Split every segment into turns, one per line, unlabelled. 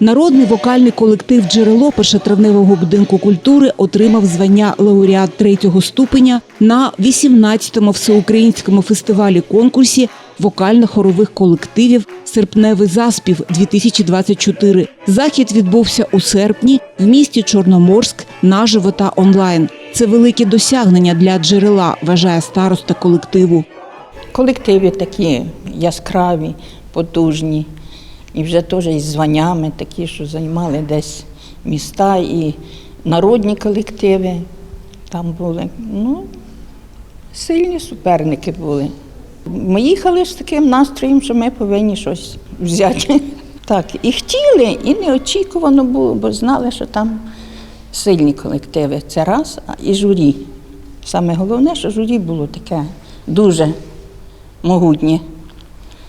Народний вокальний колектив Джерело першотравневого будинку культури отримав звання лауреат третього ступеня на 18-му всеукраїнському фестивалі конкурсі вокально-хорових колективів Серпневий заспів 2024 Захід відбувся у серпні в місті Чорноморськ наживо та онлайн. Це велике досягнення для джерела, вважає староста колективу.
Колективи такі яскраві, потужні, і вже теж із званнями такі, що займали десь міста і народні колективи там були. Ну, сильні суперники були. Ми їхали з таким настроєм, що ми повинні щось взяти. Так, і хотіли, і неочікувано було, бо знали, що там сильні колективи. Це раз, а і журі. Саме головне, що журі було таке дуже могутнє.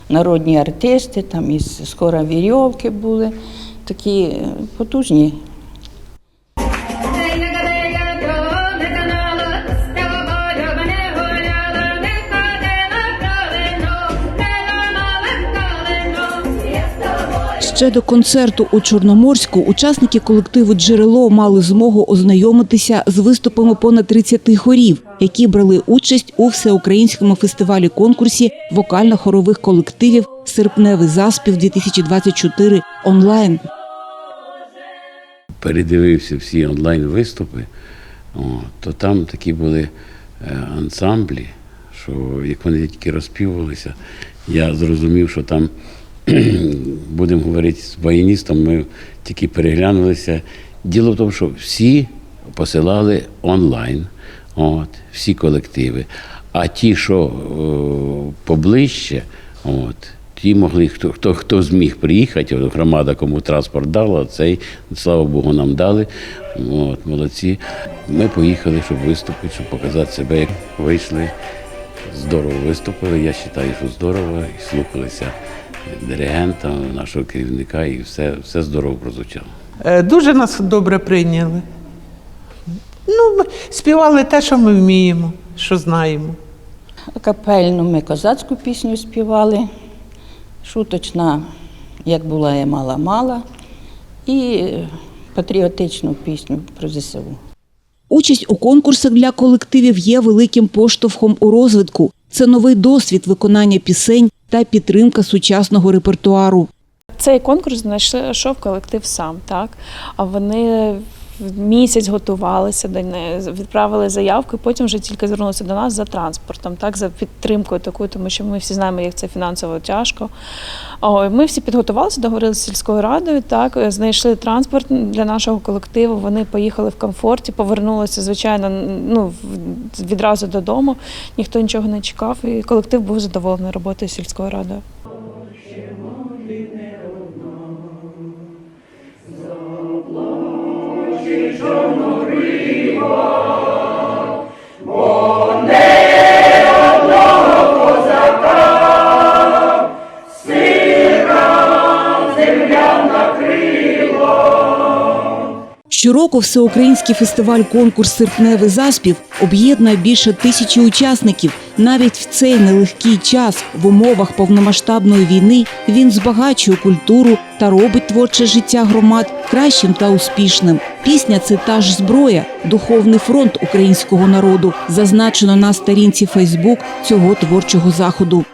Народні артисти, там із скоро вірьовки були, такі потужні
Ще до концерту у Чорноморську учасники колективу Джерело мали змогу ознайомитися з виступами понад 30 хорів, які брали участь у всеукраїнському фестивалі конкурсі вокально-хорових колективів Серпневий заспів 2024 онлайн.
передивився всі онлайн виступи, то там такі були е, ансамблі, що як вони тільки розпівувалися, я зрозумів, що там будемо говорити з баяністом, ми тільки переглянулися. Діло в тому, що всі посилали онлайн, от, всі колективи. А ті, що о, поближче, от, ті могли, хто, хто, хто зміг приїхати, от громада кому транспорт дала, цей, слава Богу, нам дали. От, молодці. Ми поїхали, щоб виступити, щоб показати себе, як вийшли. Здорово виступили, я вважаю, що здорово, і слухалися диригента, нашого керівника, і все, все здорово прозвучало.
Е, Дуже нас добре прийняли. Ну, ми співали те, що ми вміємо, що знаємо.
Капельну ми козацьку пісню співали, шуточна, як була я мала-мала, і патріотичну пісню про ЗСУ.
Участь у конкурсах для колективів є великим поштовхом у розвитку. Це новий досвід виконання пісень та підтримка сучасного репертуару.
Цей конкурс знайшов колектив сам, так? А вони місяць готувалися до неї, відправили заявку, потім вже тільки звернулися до нас за транспортом, так, за підтримкою такою, тому що ми всі знаємо, як це фінансово тяжко. Ми всі підготувалися, договорилися з сільською радою, так, знайшли транспорт для нашого колективу. Вони поїхали в комфорті, повернулися, звичайно, ну, відразу додому. Ніхто нічого не чекав, і колектив був задоволений роботою сільською радою. чорнобриво.
Щороку всеукраїнський фестиваль конкурс Серпневий заспів об'єднує більше тисячі учасників. Навіть в цей нелегкий час в умовах повномасштабної війни він збагачує культуру та робить творче життя громад кращим та успішним. Пісня це та ж зброя, духовний фронт українського народу, зазначено на сторінці Фейсбук цього творчого заходу.